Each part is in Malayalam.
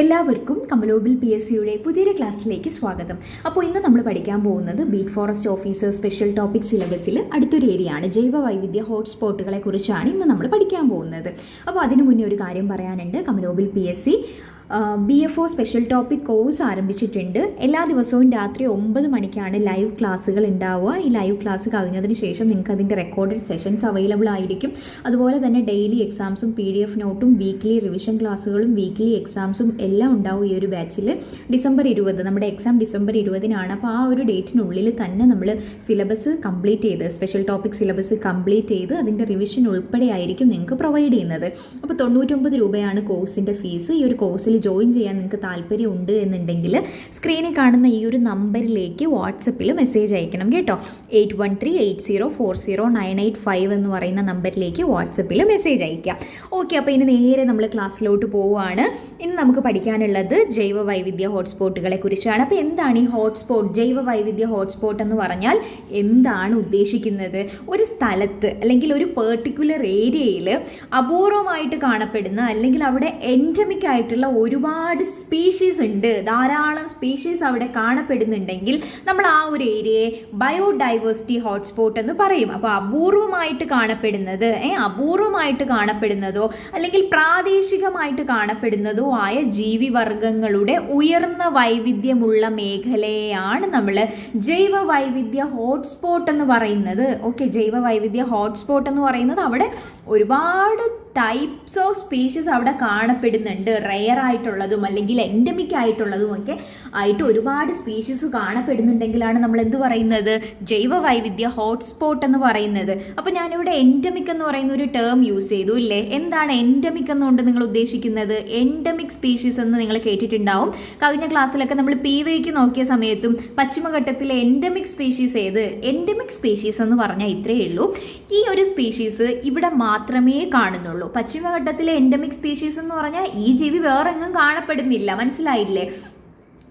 എല്ലാവർക്കും കമലോബിൽ പി എസ് സിയുടെ പുതിയൊരു ക്ലാസ്സിലേക്ക് സ്വാഗതം. അപ്പോൾ ഇന്ന് നമ്മൾ പഠിക്കാൻ പോകുന്നത് beat forest officer special topic സിലബസിൽ അടുത്തൊരു ഏരിയയാണ്. ജൈവ വൈവിധ്യ ഹോട്ട്സ്പോട്ടുകളെ കുറിച്ചാണ് ഇന്ന് നമ്മൾ പഠിക്കാൻ പോകുന്നത്. അപ്പോൾ അതിനു മുന്നേ ഒരു കാര്യം പറയാനുണ്ട്. കമലോബിൽ P S C B F O special topic course ആരംഭിച്ചിട്ടുണ്ട്. എല്ലാ ദിവസവും രാത്രി ഒമ്പത് മണിക്കാണ് ലൈവ് ക്ലാസ്സുകൾ ഉണ്ടാവുക. ഈ ലൈവ് ക്ലാസ് കഴിഞ്ഞതിന് ശേഷം നിങ്ങൾക്ക് അതിന്റെ റെക്കോർഡഡ് സെഷൻസ് അവൈലബിൾ ആയിരിക്കും. അതുപോലെ തന്നെ ഡെയിലി എക്സാംസും പി ഡി എഫ് നോട്ടും വീക്ക്ലി റിവിഷൻ ക്ലാസ്സുകളും വീക്ക്ലി എക്സാംസും എല്ലാം ഉണ്ടാവും ഈ ഒരു ബാച്ചിൽ ഡിസംബർ ഇരുപത് നമ്മുടെ എക്സാം ഡിസംബർ ഇരുപതിനാണ്. അപ്പോൾ ആ ഒരു ഡേറ്റിനുള്ളിൽ തന്നെ നമ്മൾ സിലബസ് കംപ്ലീറ്റ് ചെയ്ത് സ്പെഷ്യൽ ടോപ്പിക് സിലബസ് കംപ്ലീറ്റ് ചെയ്ത് അതിന്റെ റിവിഷൻ ഉൾപ്പെടെ ആയിരിക്കും നിങ്ങൾക്ക് പ്രൊവൈഡ് ചെയ്യുന്നത്. അപ്പോൾ തൊണ്ണൂറ്റൊമ്പത് രൂപയാണ് കോഴ്സിന്റെ ഫീസ് ഈ ഒരു കോഴ്സിൽ ജോയിൻ ചെയ്യാൻ നിങ്ങൾക്ക് താല്പര്യമുണ്ട് എന്നുണ്ടെങ്കിൽ സ്ക്രീനിൽ കാണുന്ന ഈ ഒരു നമ്പറിലേക്ക് വാട്സപ്പിൽ മെസ്സേജ് അയക്കണം കേട്ടോ. Eight one three eight zero four zero nine eight five എന്ന് പറയുന്ന നമ്പറിലേക്ക് വാട്സപ്പിൽ മെസ്സേജ് അയക്കാം ഓക്കെ അപ്പോൾ ഇനി നേരെ നമ്മൾ ക്ലാസ്സിലോട്ട് പോവുകയാണ് ഇന്ന് നമുക്ക് പഠിക്കാനുള്ളത് ജൈവ വൈവിധ്യ ഹോട്ട്സ്പോട്ടുകളെ കുറിച്ചാണ്. അപ്പോൾ എന്താണ് ഈ ഹോട്ട്സ്പോട്ട് ജൈവ വൈവിധ്യ ഹോട്ട്സ്പോട്ട് എന്ന് പറഞ്ഞാൽ എന്താണ് ഉദ്ദേശിക്കുന്നത്? ഒരു സ്ഥലത്ത് അല്ലെങ്കിൽ ഒരു പെർട്ടിക്കുലർ ഏരിയയിൽ അപൂർവമായിട്ട് കാണപ്പെടുന്ന അല്ലെങ്കിൽ അവിടെ എൻഡമിക് ആയിട്ടുള്ള ഒരുപാട് സ്പീഷീസ് ഉണ്ട്. ധാരാളം സ്പീഷീസ് അവിടെ കാണപ്പെടുന്നുണ്ടെങ്കിൽ നമ്മൾ ആ ഒരു ഏരിയയെ ബയോഡൈവേഴ്സിറ്റി ഹോട്ട്സ്പോട്ട് എന്ന് പറയും. അപ്പോൾ അപൂർവമായിട്ട് കാണപ്പെടുന്നത് ഏ അപൂർവമായിട്ട് കാണപ്പെടുന്നതോ അല്ലെങ്കിൽ പ്രാദേശികമായിട്ട് കാണപ്പെടുന്നതോ ആയ ജീവിവർഗങ്ങളുടെ ഉയർന്ന വൈവിധ്യമുള്ള മേഖലയെയാണ് നമ്മൾ ജൈവ വൈവിധ്യ ഹോട്ട്സ്പോട്ട് എന്ന് പറയുന്നത്. ഓക്കെ ജൈവ വൈവിധ്യ ഹോട്ട്സ്പോട്ട് എന്ന് പറയുന്നത് അവിടെ ഒരുപാട് ടൈപ്സ് ഓഫ് സ്പീഷീസ് അവിടെ കാണപ്പെടുന്നുണ്ട്. റെയർ ആയിട്ടുള്ളതും അല്ലെങ്കിൽ എൻഡമിക് ആയിട്ടുള്ളതും ഒക്കെ ആയിട്ട് ഒരുപാട് സ്പീഷീസ് കാണപ്പെടുന്നുണ്ടെങ്കിലാണ് നമ്മൾ എന്ത് പറയുന്നത്? ജൈവ വൈവിധ്യ ഹോട്ട്സ്പോട്ട് എന്ന് പറയുന്നത്. അപ്പോൾ ഞാനിവിടെ എൻഡമിക് എന്ന് പറയുന്ന ഒരു ടേം യൂസ് ചെയ്തു ഇല്ലേ? എന്താണ് എൻഡമിക് എന്നുകൊണ്ട് നിങ്ങൾ ഉദ്ദേശിക്കുന്നത്? എൻഡമിക് സ്പീഷീസ് എന്ന് നിങ്ങൾ കേട്ടിട്ടുണ്ടാവും. കഴിഞ്ഞ ക്ലാസ്സിലൊക്കെ നമ്മൾ പി വൈക്ക് നോക്കിയ സമയത്തും പശ്ചിമഘട്ടത്തിലെ എൻഡമിക് സ്പീഷീസ് ഏത്? എൻഡമിക് സ്പീഷീസ് എന്ന് പറഞ്ഞാൽ ഇത്രയേ ഉള്ളൂ. ഈ ഒരു സ്പീഷീസ് ഇവിടെ മാത്രമേ കാണുന്നുള്ളൂ. പശ്ചിമഘട്ടത്തിലെ എൻഡമിക് സ്പീഷീസ് എന്ന് പറഞ്ഞാൽ ഈ ജീവി വേറെ എങ്ങും കാണപ്പെടുന്നില്ല. മനസ്സിലായില്ലേ?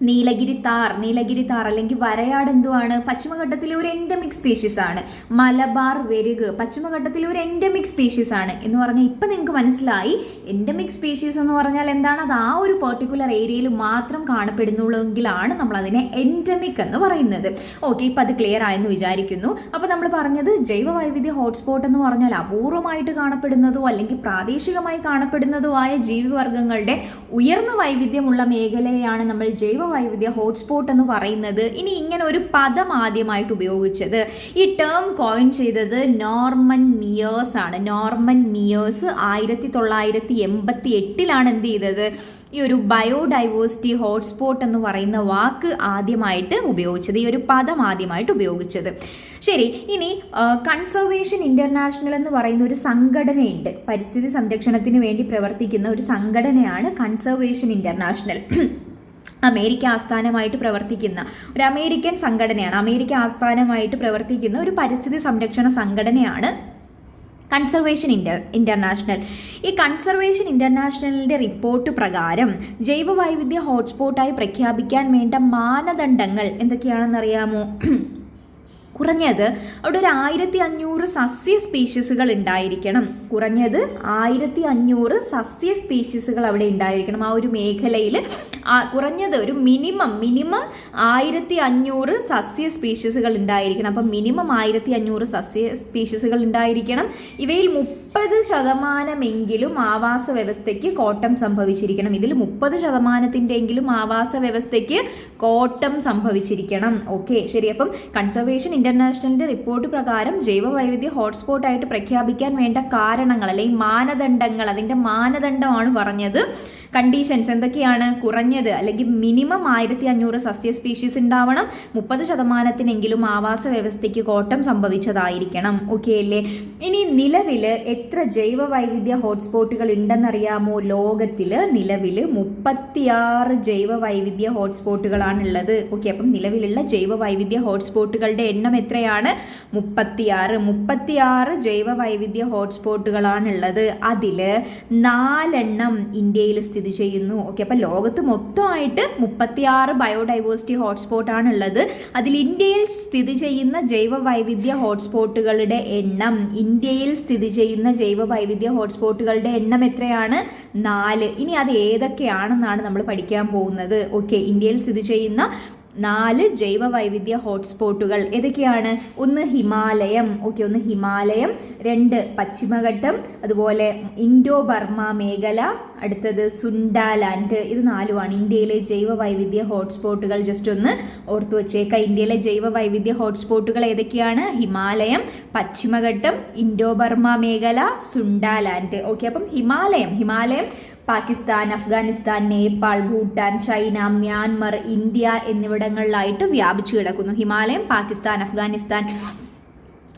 നീലഗിരി താർ നീലഗിരി താർ അല്ലെങ്കിൽ വരയാട് എന്തുവാണ്? പശ്ചിമഘട്ടത്തിലെ ഒരു എൻഡമിക് സ്പീഷീസ് ആണ്. മലബാർ വെരുക് പശ്ചിമഘട്ടത്തിലെ ഒരു എൻഡമിക് സ്പീഷീസ് ആണ്. എന്ന് പറഞ്ഞാൽ ഇപ്പം നിങ്ങൾക്ക് മനസ്സിലായി എൻഡമിക് സ്പീഷീസ് എന്ന് പറഞ്ഞാൽ എന്താണ്? അത് ആ ഒരു പെർട്ടിക്കുലർ ഏരിയയിൽ മാത്രം കാണപ്പെടുന്നുള്ളെങ്കിലാണ് നമ്മൾ അതിനെ എൻഡമിക് എന്ന് പറയുന്നത്. ഓക്കെ ഇപ്പം അത് ക്ലിയർ ആയെന്ന് വിചാരിക്കുന്നു. അപ്പോൾ നമ്മൾ പറഞ്ഞത് ജൈവ വൈവിധ്യ ഹോട്ട്സ്പോട്ട് എന്ന് പറഞ്ഞാൽ അപൂർവമായിട്ട് കാണപ്പെടുന്നതോ അല്ലെങ്കിൽ പ്രാദേശികമായി കാണപ്പെടുന്നതോ ആയ ജീവിവർഗങ്ങളുടെ ഉയർന്ന വൈവിധ്യമുള്ള മേഖലയാണ് നമ്മൾ ജൈവ വൈവിധ്യ ഹോട്ട്സ്പോട്ട് എന്ന് പറയുന്നത് ഇനി ഇങ്ങനെ ഒരു പദം ആദ്യമായിട്ട് ഉപയോഗിച്ചത്. ഈ ടേം കോയിൻ ചെയ്തത് നോർമൻ മിയേഴ്സ് ആണ്. നോർമൻ മിയേഴ്സ് ആയിരത്തി തൊള്ളായിരത്തി എൺപത്തി എട്ടിലാണ് എന്ത് ചെയ്തത്? ഈ ഒരു ബയോഡൈവേഴ്സിറ്റി ഹോട്ട്സ്പോട്ട് എന്ന് പറയുന്ന വാക്ക് ആദ്യമായിട്ട് ഉപയോഗിച്ചത്. ഈ ഒരു പദം ആദ്യമായിട്ട് ഉപയോഗിച്ചത്. ശരി ഇനി കൺസർവേഷൻ ഇന്റർനാഷണൽ എന്ന് പറയുന്ന ഒരു സംഘടനയുണ്ട്. പരിസ്ഥിതി സംരക്ഷണത്തിന് വേണ്ടി പ്രവർത്തിക്കുന്ന ഒരു സംഘടനയാണ് കൺസർവേഷൻ ഇന്റർനാഷണൽ അമേരിക്ക ആസ്ഥാനമായിട്ട് പ്രവർത്തിക്കുന്ന ഒരു അമേരിക്കൻ സംഘടനയാണ്. അമേരിക്ക ആസ്ഥാനമായിട്ട് പ്രവർത്തിക്കുന്ന ഒരു പരിസ്ഥിതി സംരക്ഷണ സംഘടനയാണ് കൺസർവേഷൻ ഇന്റർ ഇന്റർനാഷണൽ ഈ കൺസർവേഷൻ ഇന്റർനാഷണലിന്റെ റിപ്പോർട്ട് പ്രകാരം ജൈവ വൈവിധ്യ ഹോട്ട്സ്പോട്ടായി പ്രഖ്യാപിക്കാൻ വേണ്ട മാനദണ്ഡങ്ങൾ എന്തൊക്കെയാണെന്നറിയാമോ? കുറഞ്ഞത് അവിടെ ഒരു ആയിരത്തി അഞ്ഞൂറ് സസ്യ സ്പീഷീസുകൾ ഉണ്ടായിരിക്കണം. കുറഞ്ഞത് ആയിരത്തി അഞ്ഞൂറ് സസ്യ സ്പീഷീസുകൾ അവിടെ ഉണ്ടായിരിക്കണം. ആ ഒരു മേഖലയിൽ കുറഞ്ഞത് ഒരു മിനിമം മിനിമം ആയിരത്തി അഞ്ഞൂറ് സസ്യ സ്പീഷീസുകൾ ഉണ്ടായിരിക്കണം. അപ്പം മിനിമം ആയിരത്തി അഞ്ഞൂറ് സസ്യ സ്പീഷീസുകൾ ഉണ്ടായിരിക്കണം. ഇവയിൽ മുപ്പത് ശതമാനമെങ്കിലും ആവാസ വ്യവസ്ഥയ്ക്ക് കോട്ടം സംഭവിച്ചിരിക്കണം. ഇതിൽ മുപ്പത് ശതമാനത്തിന്റെയെങ്കിലും ആവാസ വ്യവസ്ഥയ്ക്ക് കോട്ടം സംഭവിച്ചിരിക്കണം. ഓക്കെ ശരി. അപ്പം കൺസർവേഷൻ ഇന്റർനാഷണലിന്റെ റിപ്പോർട്ട് പ്രകാരം ജൈവ വൈവിധ്യ ഹോട്ട്സ്പോട്ടായിട്ട് പ്രഖ്യാപിക്കാൻ വേണ്ട കാരണങ്ങൾ അല്ലെങ്കിൽ മാനദണ്ഡങ്ങൾ അതിന്റെ മാനദണ്ഡമാണ് പറഞ്ഞത്. കണ്ടീഷൻസ് എന്തൊക്കെയാണ് കുറഞ്ഞത്? അല്ലെങ്കിൽ മിനിമം ആയിരത്തി അഞ്ഞൂറ് സസ്യ സ്പീഷീസ് ഉണ്ടാവണം മുപ്പത് ശതമാനത്തിനെങ്കിലും ആവാസ വ്യവസ്ഥയ്ക്ക് കോട്ടം സംഭവിച്ചതായിരിക്കണം. ഓക്കെ അല്ലേ? ഇനി നിലവിൽ എത്ര ജൈവ വൈവിധ്യ ഹോട്ട്സ്പോട്ടുകൾ ഉണ്ടെന്നറിയാമോ ലോകത്തിൽ നിലവിൽ മുപ്പത്തിയാറ് ജൈവ വൈവിധ്യ ഹോട്ട്സ്പോട്ടുകളാണുള്ളത്. ഓക്കെ അപ്പം നിലവിലുള്ള ജൈവ വൈവിധ്യ ഹോട്ട്സ്പോട്ടുകളുടെ എണ്ണം എത്രയാണ്? മുപ്പത്തിയാറ്. മുപ്പത്തിയാറ് ജൈവ വൈവിധ്യ ഹോട്ട്സ്പോട്ടുകളാണുള്ളത്. അതിൽ നാലെണ്ണം ഇന്ത്യയിൽ സ്ഥിതി സ്ഥിതി ചെയ്യുന്നു. ഓക്കെ അപ്പം ലോകത്ത് മൊത്തമായിട്ട് മുപ്പത്തിയാറ് ബയോഡൈവേഴ്സിറ്റി ഹോട്ട്സ്പോട്ടാണ് ഉള്ളത് അതിൽ ഇന്ത്യയിൽ സ്ഥിതി ചെയ്യുന്ന ജൈവ വൈവിധ്യ ഹോട്ട്സ്പോട്ടുകളുടെ എണ്ണം ഇന്ത്യയിൽ സ്ഥിതി ചെയ്യുന്ന ജൈവ വൈവിധ്യ ഹോട്ട്സ്പോട്ടുകളുടെ എണ്ണം എത്രയാണ്? നാല്. ഇനി അത് ഏതൊക്കെയാണെന്നാണ് നമ്മൾ പഠിക്കാൻ പോകുന്നത്. ഓക്കെ ഇന്ത്യയിൽ സ്ഥിതി ചെയ്യുന്ന നാല് ജൈവ വൈവിധ്യ ഹോട്ട്സ്പോട്ടുകൾ ഏതൊക്കെയാണ്? ഒന്ന് ഹിമാലയം ഓക്കെ ഒന്ന് ഹിമാലയം രണ്ട് പശ്ചിമഘട്ടം അതുപോലെ ഇൻഡോ ബർമ മേഖല അടുത്തത് സുണ്ടാലാൻഡ് ഇത് നാലുമാണ്. ഇന്ത്യയിലെ ജൈവ വൈവിധ്യ ഹോട്ട്സ്പോട്ടുകൾ ജസ്റ്റ് ഒന്ന് ഓർത്തു വച്ചേക്ക. ഇന്ത്യയിലെ ജൈവ വൈവിധ്യ ഹോട്ട്സ്പോട്ടുകൾ ഏതൊക്കെയാണ്? ഹിമാലയം പശ്ചിമഘട്ടം ഇൻഡോ ബർമ മേഖല സുണ്ടാലാൻഡ് ഓക്കെ അപ്പം ഹിമാലയം ഹിമാലയം Pakistan Afghanistan Nepal Bhutan China Myanmar India എന്നിവിടങ്ങളിലായിട്ട് വ്യാപിച്ചു കിടക്കുന്നു. ഹിമാലയം Pakistan Afghanistan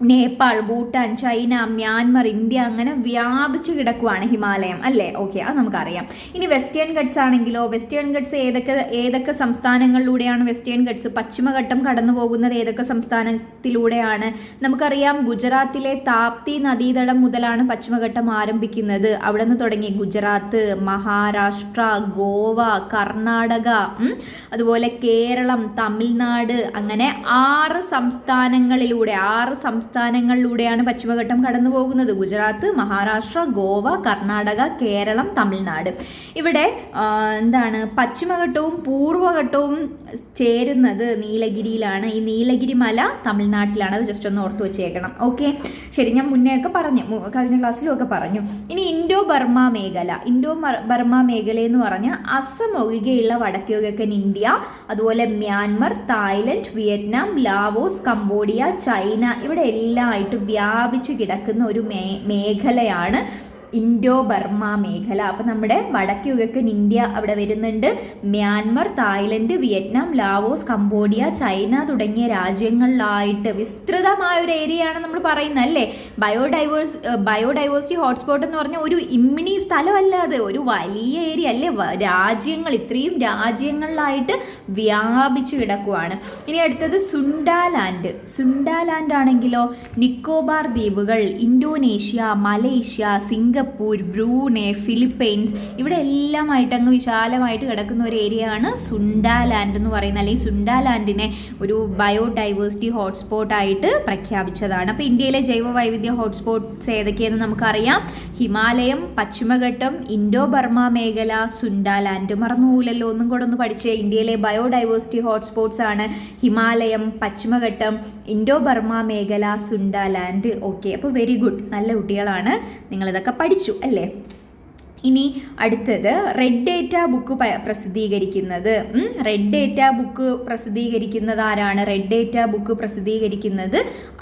Nepal Bhutan China Myanmar India അങ്ങനെ വ്യാപിച്ചു കിടക്കുവാണ് ഹിമാലയം അല്ലേ? ഓക്കെ അത് നമുക്കറിയാം. ഇനി വെസ്റ്റേൺ ഗട്ട്സ് ആണെങ്കിലോ വെസ്റ്റേൺ ഗട്ട്സ് ഏതൊക്കെ ഏതൊക്കെ സംസ്ഥാനങ്ങളിലൂടെയാണ് വെസ്റ്റേൺ ഗട്ട്സ് പശ്ചിമഘട്ടം കടന്നു പോകുന്നത് ഏതൊക്കെ സംസ്ഥാനത്തിലൂടെയാണ്? നമുക്കറിയാം ഗുജറാത്തിലെ താപ്തി നദീതടം മുതലാണ് പശ്ചിമഘട്ടം ആരംഭിക്കുന്നത്. അവിടെ നിന്ന് തുടങ്ങി ഗുജറാത്ത് മഹാരാഷ്ട്ര ഗോവ കർണാടക അതുപോലെ കേരളം തമിഴ്നാട് അങ്ങനെ ആറ് സംസ്ഥാനങ്ങളിലൂടെ ആറ് സംസ്ഥാനങ്ങളിലൂടെയാണ് പശ്ചിമഘട്ടം കടന്നു പോകുന്നത് ഗുജറാത്ത് മഹാരാഷ്ട്ര ഗോവ കർണാടക കേരളം തമിഴ്നാട്. ഇവിടെ എന്താണ് പശ്ചിമഘട്ടവും പൂർവഘട്ടവും ചേരുന്നത് നീലഗിരിയിലാണ്. ഈ നീലഗിരി മല തമിഴ്നാട്ടിലാണ്. അത് ജസ്റ്റ് ഒന്ന് ഓർത്തു വെച്ചേക്കണം. ഓക്കെ ശരി ഞാൻ മുന്നേ ഒക്കെ പറഞ്ഞു കഴിഞ്ഞ ക്ലാസ്സിലും ഒക്കെ പറഞ്ഞു. ഇനി ഇൻഡോ ബർമ മേഖല. ഇൻഡോ ബർമ മേഖല എന്ന് പറഞ്ഞാൽ അസം ഒഴികെയുള്ള വടക്കേ കിഴക്കൻ ഇന്ത്യ അതുപോലെ Myanmar Thailand Vietnam Laos Cambodia China. ഇവിടെ എല്ലാം ആയിട്ട് വ്യാപിച്ചു കിടക്കുന്ന ഒരു മേ മേഖലയാണ് ഇൻഡോ ബർമ മേഖല. അപ്പം നമ്മുടെ വടക്ക് കിഴക്കൻ ഇന്ത്യ അവിടെ വരുന്നുണ്ട്. Myanmar Thailand Vietnam Laos Cambodia China തുടങ്ങിയ രാജ്യങ്ങളിലായിട്ട് വിസ്തൃതമായ ഒരു ഏരിയയാണ് നമ്മൾ പറയുന്നത് അല്ലേ? ബയോഡൈവേഴ്സ് ബയോഡൈവേഴ്സിറ്റി ഹോട്ട്സ്പോട്ട് എന്ന് പറഞ്ഞാൽ ഒരു ഇമ്മിണി സ്ഥലമല്ല അത്. ഒരു വലിയ ഏരിയ അല്ലേ? രാജ്യങ്ങൾ ഇത്രയും രാജ്യങ്ങളിലായിട്ട് വ്യാപിച്ചു കിടക്കുവാണ്. ഇനി അടുത്തത് സുണ്ടാലാൻഡ്. സുണ്ടാലാൻഡ് ആണെങ്കിലോ? നിക്കോബാർ ദ്വീപുകൾ Indonesia Malaysia Singapore Brunei Philippines ഇവിടെ എല്ലാമായിട്ട് അങ്ങ് വിശാലമായിട്ട് കിടക്കുന്ന ഒരു ഏരിയ ആണ് സുണ്ടാലാൻഡ് എന്ന് പറയുന്നത് അല്ലെങ്കിൽ സുണ്ടാലാൻഡിനെ ഒരു ബയോഡൈവേഴ്സിറ്റി ഹോട്ട്സ്പോട്ടായിട്ട് പ്രഖ്യാപിച്ചതാണ്. അപ്പോൾ ഇന്ത്യയിലെ ജൈവ വൈവിധ്യ ഹോട്ട്സ്പോട്ട്സ് ഏതൊക്കെയെന്ന് നമുക്കറിയാം. ഹിമാലയം പശ്ചിമഘട്ടം ഇൻഡോ ബർമ മേഖല സുണ്ടാലാൻഡ്. മറന്നുപോലല്ലോ ഒന്നും കൂടെ ഒന്ന് പഠിച്ച്. ഇന്ത്യയിലെ ബയോഡൈവേഴ്സിറ്റി ഹോട്ട്സ്പോട്ട്സ് ആണ് ഹിമാലയം പശ്ചിമഘട്ടം ഇൻഡോ ബർമ മേഖല സുണ്ടാലാൻഡ്. ഓക്കെ അപ്പോൾ വെരി ഗുഡ് നല്ല കുട്ടികളാണ്. നിങ്ങളിതൊക്കെ പഠിച്ചു അല്ലേ? ഇനി അടുത്തത് റെഡ് ഡേറ്റ ബുക്ക് പ്രസിദ്ധീകരിക്കുന്നത്. റെഡ് ഡേറ്റ ബുക്ക് പ്രസിദ്ധീകരിക്കുന്നത് ആരാണ്? റെഡ് ഡേറ്റ ബുക്ക് പ്രസിദ്ധീകരിക്കുന്നത്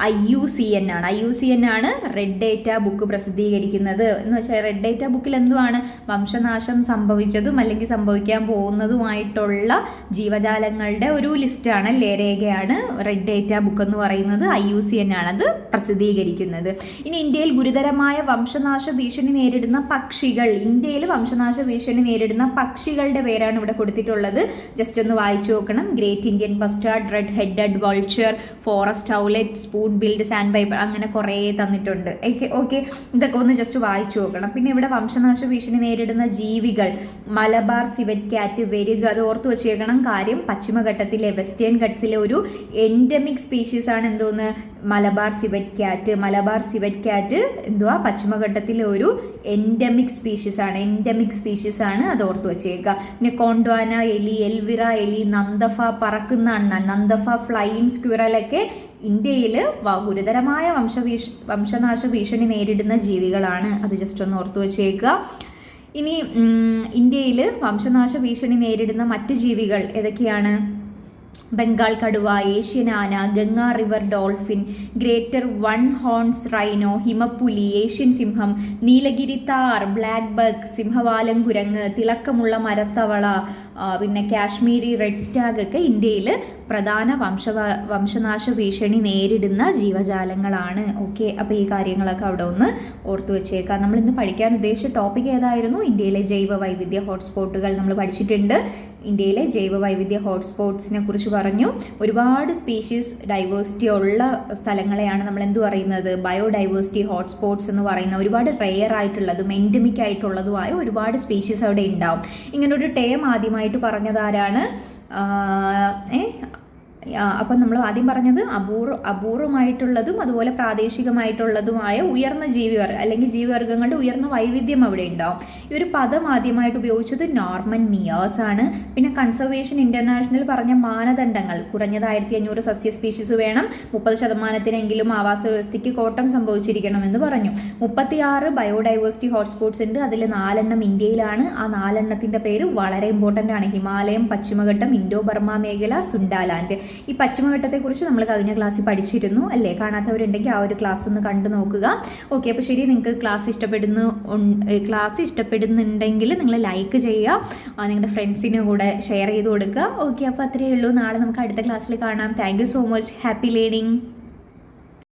ഐ യു സി എൻ ആണ്. ഐ യു സി എൻ ആണ് റെഡ് ഡേറ്റ ബുക്ക് പ്രസിദ്ധീകരിക്കുന്നത്. എന്ന് വെച്ചാൽ റെഡ് ഡേറ്റ ബുക്കിൽ എന്തുവാണ്? വംശനാശം സംഭവിച്ചതും അല്ലെങ്കിൽ സംഭവിക്കാൻ പോകുന്നതുമായിട്ടുള്ള ജീവജാലങ്ങളുടെ ഒരു ലിസ്റ്റാണ് അല്ലേ? രേഖയാണ് റെഡ് ഡേറ്റ ബുക്ക് എന്ന് പറയുന്നത് ഐ യു സി എൻ ആണത് പ്രസിദ്ധീകരിക്കുന്നത്. ഇനി ഇന്ത്യയിൽ ഗുരുതരമായ വംശനാശ ഭീഷണി നേരിടുന്ന പക്ഷികൾ ഇന്ത്യയിൽ വംശനാശ ഭീഷണി നേരിടുന്ന പക്ഷികളുടെ പേരാണ് ഇവിടെ കൊടുത്തിട്ടുള്ളത്. ജസ്റ്റ് ഒന്ന് വായിച്ചു നോക്കണം. Great Indian bustard red headed vulture forest owlet spoon billed sandpiper അങ്ങനെ കുറേ തന്നിട്ടുണ്ട്. ഓക്കെ ഓക്കെ ഇതൊക്കെ ഒന്ന് ജസ്റ്റ് വായിച്ചു നോക്കണം. പിന്നെ ഇവിടെ വംശനാശ ഭീഷണി നേരിടുന്ന ജീവികൾ മലബാർ സിവറ്റ് കാറ്റ് വെരുക അത് ഓർത്ത് വെച്ചേക്കണം കാര്യം. പശ്ചിമഘട്ടത്തിലെ വെസ്റ്റേൺ ഘട്ടത്തിലെ ഒരു എൻഡമിക് സ്പീഷീസ് ആണ് എന്തോന്ന്? മലബാർ സിവറ്റ് കാറ്റ് മലബാർ സിവറ്റ് കാറ്റ് എന്തുവാ? പശ്ചിമഘട്ടത്തിലെ ഒരു എൻഡമിക് സ്പീഷീസ് ആണ് എൻഡമിക് സ്പീഷീസ് ആണ് അത് ഓർത്ത് വെച്ചേക്കുക പിന്നെ കോണ്ട്വാന എലി എൽവിറ എലി നന്ദഫ പറക്കുന്ന അണ്ണൻ നന്ദഫ ഫ്ലൈയിങ് സ്ക്വിറലൊക്കെ ഇന്ത്യയിൽ ഗുരുതരമായ വംശഭീഷ വംശനാശ ഭീഷണി നേരിടുന്ന ജീവികളാണ് അത് ജസ്റ്റ് ഒന്ന് ഓർത്ത് വെച്ചേക്കുക ഇനി ഇന്ത്യയിൽ വംശനാശ ഭീഷണി നേരിടുന്ന മറ്റ് ജീവികൾ ഏതൊക്കെയാണ്? ബംഗാൾ കടുവ ഏഷ്യൻ ആന Ganga river dolphin greater one horns rhino ഹിമപ്പുലി Asian സിംഹം നീലഗിരി താർ ബ്ലാക്ക് ബഗ് സിംഹവാലം കുരങ്ങ് തിളക്കമുള്ള മരത്തവള പിന്നെ കാശ്മീരി റെഡ് സ്റ്റാഗ് ഒക്കെ ഇന്ത്യയിൽ പ്രധാന വംശ വംശനാശ ഭീഷണി നേരിടുന്ന ജീവജാലങ്ങളാണ്. ഓക്കെ അപ്പോൾ ഈ കാര്യങ്ങളൊക്കെ അവിടെ ഒന്ന് ഓർത്തു വെച്ചേക്കാം. നമ്മൾ ഇന്ന് പഠിക്കാൻ ഉദ്ദേശിച്ച ടോപ്പിക് ഏതായിരുന്നു? ഇന്ത്യയിലെ ജൈവ വൈവിധ്യ ഹോട്ട്സ്പോട്ടുകൾ നമ്മൾ പഠിച്ചിട്ടുണ്ട്. ഇന്ത്യയിലെ ജൈവ വൈവിധ്യ ഹോട്ട്സ്പോട്ട്സിനെ കുറിച്ച് പറഞ്ഞു. ഒരുപാട് സ്പീഷീസ് ഡൈവേഴ്സിറ്റി ഉള്ള സ്ഥലങ്ങളെയാണ് നമ്മൾ എന്തു പറയുന്നത്? ബയോഡൈവേഴ്സിറ്റി ഹോട്ട്സ്പോട്ട്സ് എന്ന് പറയുന്ന ഒരുപാട് റെയർ ആയിട്ടുള്ളതും എൻഡമിക് ആയിട്ടുള്ളതുമായ ഒരുപാട് സ്പീഷീസ് അവിടെ ഉണ്ടാവും. ഇങ്ങനൊരു ടേം ആദ്യമായിട്ട് പറഞ്ഞതാരാണ് ഏഹ് അപ്പം നമ്മൾ ആദ്യം പറഞ്ഞത് അപൂർവ അപൂർവമായിട്ടുള്ളതും അതുപോലെ പ്രാദേശികമായിട്ടുള്ളതുമായ ഉയർന്ന ജീവിവർഗ അല്ലെങ്കിൽ ജീവിവർഗങ്ങളുടെ ഉയർന്ന വൈവിധ്യം അവിടെ ഉണ്ടാവും. ഈ ഒരു പദം ആദ്യമായിട്ട് ഉപയോഗിച്ചത് നോർമൻ മിയേഴ്സ് ആണ്. പിന്നെ കൺസർവേഷൻ ഇന്റർനാഷണൽ പറഞ്ഞ മാനദണ്ഡങ്ങൾ കുറഞ്ഞത് ആയിരത്തി അഞ്ഞൂറ് സസ്യ സ്പീഷീസ് വേണം മുപ്പത് ശതമാനത്തിനെങ്കിലും ആവാസ വ്യവസ്ഥയ്ക്ക് കോട്ടം സംഭവിച്ചിരിക്കണമെന്ന് പറഞ്ഞു. മുപ്പത്തിയാറ് ബയോഡൈവേഴ്സിറ്റി ഹോട്ട്സ്പോട്ട്സ് ഉണ്ട് അതിൽ നാലെണ്ണം ഇന്ത്യയിലാണ്. ആ നാലെണ്ണത്തിന്റെ പേര് വളരെ ഇമ്പോർട്ടന്റ് ആണ്. ഹിമാലയം പശ്ചിമഘട്ടം ഇൻഡോ ബർമ മേഖല സുണ്ടാലാൻഡ് ഈ പശ്ചിമഘട്ടത്തെക്കുറിച്ച് നമ്മൾ കഴിഞ്ഞ ക്ലാസ്സിൽ പഠിച്ചിരുന്നു അല്ലേ? കാണാത്തവരുണ്ടെങ്കിൽ ആ ഒരു ക്ലാസ് ഒന്ന് കണ്ടു നോക്കുക. ഓക്കെ അപ്പോൾ ശരി നിങ്ങൾക്ക് ക്ലാസ് ഇഷ്ടപ്പെടുന്നു ക്ലാസ് ഇഷ്ടപ്പെടുന്നുണ്ടെങ്കിൽ നിങ്ങൾ ലൈക്ക് ചെയ്യുക. നിങ്ങളുടെ ഫ്രണ്ട്സിന് കൂടെ ഷെയർ ചെയ്ത് കൊടുക്കുക. ഓക്കെ അപ്പോൾ അത്രയേ ഉള്ളൂ. നാളെ നമുക്ക് അടുത്ത ക്ലാസ്സിൽ കാണാം. Thank so much. Happy learning.